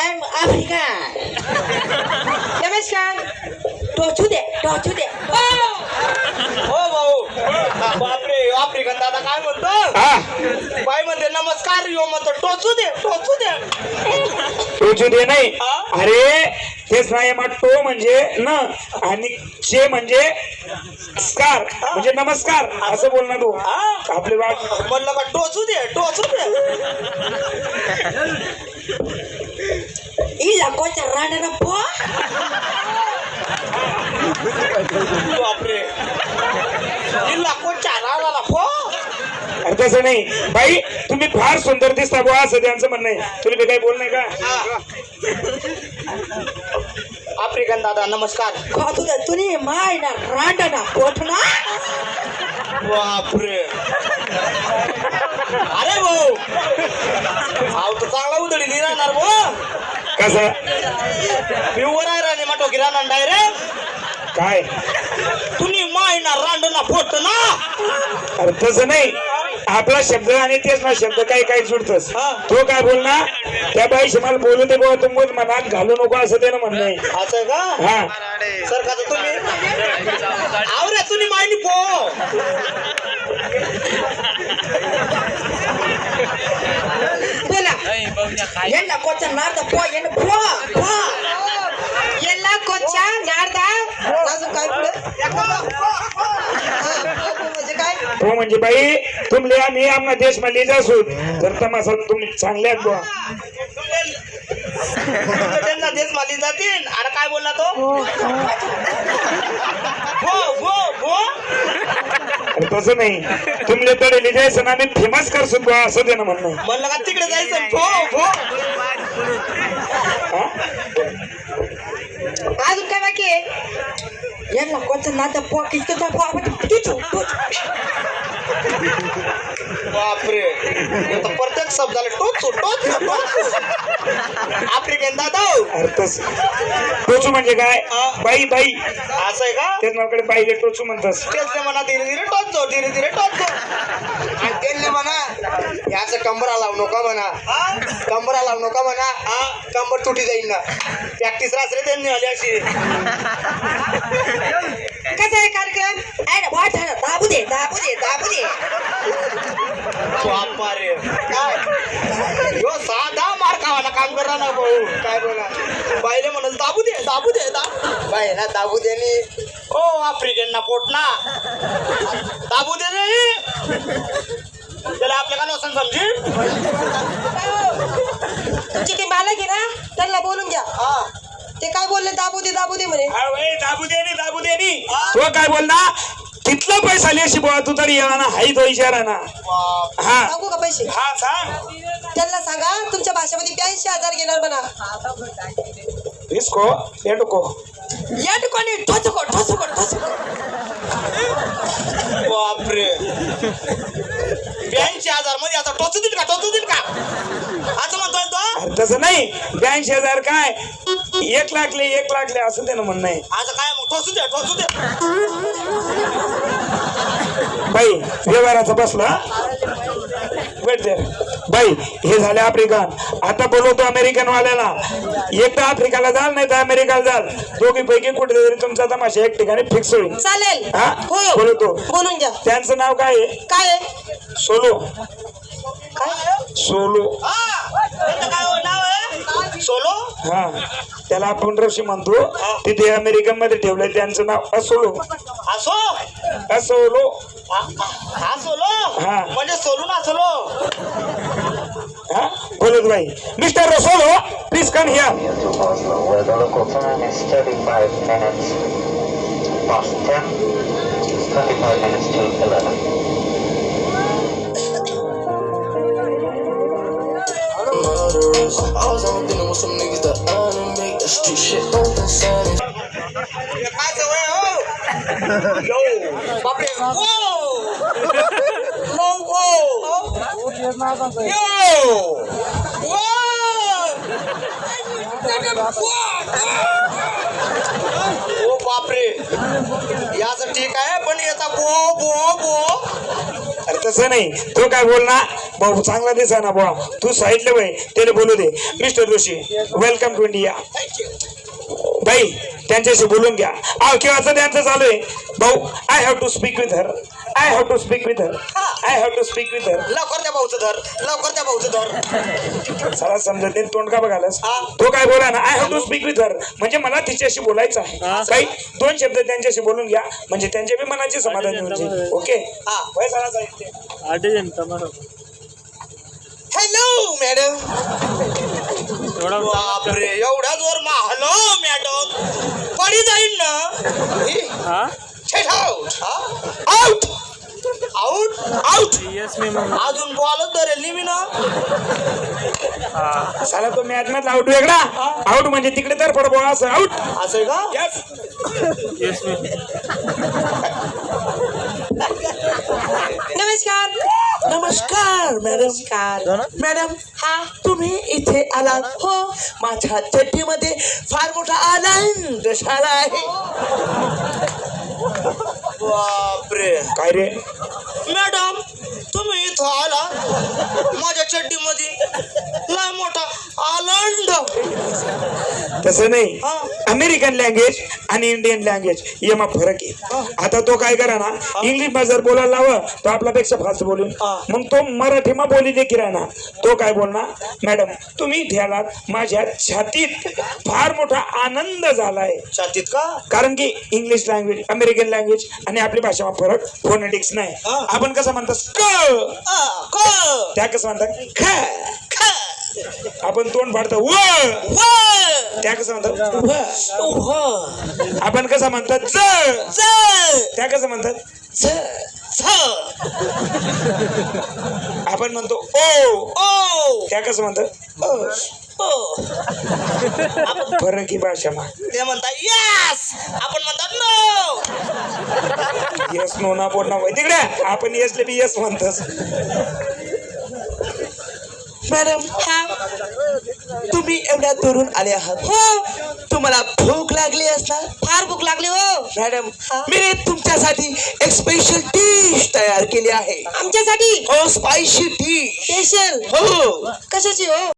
I'm African. नमस्कार टोचू दे टोचू दे हो भाऊ बापरे आफ्रिकन दादा काय म्हणतो हा बाई म्हणते नमस्कार यो म्हणतो टोचू दे टोचू दे टोचू दे नाही हा? अरे तेच नाही मग टो म्हणजे न आणि चे म्हणजे स्कार म्हणजे नमस्कार असं बोल ना तू? आपली वाट म्हणलं का टोचू दे टोचू दे. पो बापरे. अरे तसं नाही. बाई तुम्ही फार सुंदर दिसता बुवा असं त्यांचं म्हणणं आहे. बी काही बोल नाही का? आफ्रिकन दादा नमस्कार. खातू दे तुनी माय ना रांडा ना बापरे. अरे भाऊ. आव तर चांगला उधळी नाही राहणार भाऊ. कसं? उभं आहे राणे माटो राहणार डायरेक्ट काय? तुम्ही माय ना रांड ना फोट ना अरे तसं नाही. आपला शब्द आणि तेच ना शब्द काही काही जुडतस हा. तो काय बोल ना त्या बाईशी मला बोलू दे बुवा तू मग मनात घालू नको असं ते ना म्हणणं आहे. असं आहे का? हा. सर का तुम्ही आवरे तुम्ही मायनी पो बोला ಎಲ್ಲ ಕೊಚ್ಚ ನಾರ್ದ ಪೋ ಏನು ಪೋ ಪೋ ಎಲ್ಲ ಕೊಚ್ಚ ನಾರ್ದ अजून काय पुढे म्हणजे काय हो म्हणजे बाई तुमले आम्ही आमना देश मध्ये जासूत तर तमासा तुम्ही चांगले आहेत बुवा त्यांना देश माली जातील आणि काय बोलला तो भो भो भो अरे तसं नाही. तुमले तडेली जायचं ना आम्ही फेमस करसूत बुवा असं ना म्हणणं. म्हणलं का तिकडे जायचं? भो हा? अजून काय बाकी आहे? यांना कोणतं नातं पो किती पो टुचू बापरे. हे तर प्रत्येक शब्दाला टोचू टोचू टोचू आफ्रिकन दादा अरे तस टोचू म्हणजे काय? बाई बाई. असं आहे का? तेच नावाकडे बाईले टोचू म्हणतास. तेच ते म्हणा धीरे धीरे टोचतो धीरे धीरे आणि त्यांनी म्हणा याचं कंबरा लावू नका म्हणा. कंबरा लावू नका म्हणा. हा कंबर तुटी जाईल ना. प्रॅक्टिस राहते त्यांनी आली अशी कसं आहे कार्यक्रम आहे ना वाट आहे ना दाबू दे दाबू दे दाबू दे बापा रे काय ह्यो साधा मार खावाना काम करा ना भाऊ काय बोला बाईले म्हणत दाबू दे दाबू दे बाई ना दाबू दे नी. ओ आफ्रिकन ना पोट ना. दाबू दे रे त्याला आपल्या का नसन समजी? किती मालक आहे ना त्यांना बोलून घ्या. हा. ते काय बोलले दाबू दे दाबू दे म्हणे. दाबू दे दाबू दे. तो काय बोल ना तिथला पैसा लिहाशी बुवा तू तरी येणार ना हाई तो इशारा ना. हा. सांगू का पैसे? हा सांग. त्यांना सांगा तुमच्या भाषेमध्ये ब्याऐंशी हजार घेणार म्हणा. इसको एटको या ठिकाणी ठोचको ठोचको ठोचको बापरे. ब्याऐंशी हजारमध्ये आता टोचू देईल का टोचू देईल का? असं म्हणतोय तो? अरे तसं नाही. ब्याऐंशी हजार काय? एक लाखले एक लाखले असं ते ना म्हणणं आहे. असं काय मग? टोचू दे बाई व्यवहाराचा बसला वेट दे बाई हे झाले आफ्रिकन. आता बोलवतो अमेरिकन वाल्याला एक तर आफ्रिकाला जाल नाही तर अमेरिकाला जाल. दोघी पैकी कुठेतरी तुमचा तमाशा एक ठिकाणी फिक्स होईल. चालेल. हा? हो. बोलवतो. बोलून घ्या. त्यांचं नाव काय आहे? काय आहे? सोलो काय? सोलो सोलो हा. त्याला आपण ऋषी म्हणतो. तिथे अमेरिकनमध्ये ठेवलंय त्यांचं नाव असोलो. असो? असोलो. हा सोलो हा. म्हणजे सोलू ना Mr. Rosolo, please come here. Where the local time is 35 minutes past 10, 35 minutes to 11. I was on dinner with some niggas that Yo, whoa, whoa, whoa, yo. ओ बापरे. याचं ठीक आहे पण याचा बो बो बो. अरे तसं नाही. तो काय बोल ना भाऊ चांगला दिसा ना बुवा तू साईडला वय त्याला बोलू दे. Mister Joshi welcome to India बाई त्यांच्याशी बोलून घ्या. अहो केव्हाचं त्यांचं चालू आहे? भाऊ I have to speak with her I have to speak with her I have to speak with her लवकर त्या भाऊचं धर लवकर त्या भाऊचं धर. साला समजत नाही तोंड का बघालास हा. तो काय बोला ना I have to speak with her म्हणजे मला तिच्याशी बोलायचं आहे. काही दोन शब्द त्यांच्याशी बोलून घ्या. म्हणजे त्यांच्या बी मनाची समाधान होऊन जाईल ओके? हा. वय साला साहित्य. हॅलो मॅडम बापरे एवढा जोर मा हॅलो मॅडम पडी जाईल ना? आउट आउट आउट अजून बॉलच धरेल मी ना. साला तो मॅच मधला आउट वेगळा. आउट म्हणजे तिकडे तर पडबो असं. आउट असं आहे का? यस नमस्कार. नमस्कार मॅडम नमस्कार. मॅडम हा तुम्ही इथे आलात? हो. माझ्या चड्डीमध्ये फार मोठा आनंद झाला आहे. बापरे. काय रे? मॅडम तुम्ही इथं आला. माझ्या चड्डीमध्ये लय मोठा आनंद. तसं नाही. हा. अमेरिकन लँग्वेज आणि इंडियन लँग्वेज यामा फरक आहे. आता तो काय करा ना इंग्लिशमध्ये जर बोलायला लावं तो आपल्यापेक्षा फास्ट बोलून हा. मग तो मराठीमा बोली देखील आहे ना तो काय बोलणार? मॅडम तुम्ही आलात माझ्या छातीत फार मोठा आनंद झालाय. छातीत का? कारण की इंग्लिश लँग्वेज अमेरिकन लँग्वेज आणि आपली भाषेमा फरक फोनेटिक्स नाही. हा. आपण कसं म्हणतो? क. त्या कसं म्हणतात? ख, आपण तोंड फाडतो. व त्या कसं म्हणतात? आपण कसं म्हणतात? ज! त्या कसं म्हणतात? झ, आपण म्हणतो ओ! ओ, त्या कसं म्हणतात. फरक ही भाषा मा ते म्हणतात यस आपण म्हणतात नो यस नो ना बोल ना वय तिकडे. आपण यस बी यस म्हणतोस. मॅडम हा तुम्ही एवढ्या दुरून आले आहात. हो. तुम्हाला भूक लागली असणार? फार भूक लागली हो. मॅडम मी तुमच्यासाठी एक स्पेशल डिश तयार केली आहे. आमच्यासाठी? हो स्पायसी डिश स्पेशल हो. कशाची हो?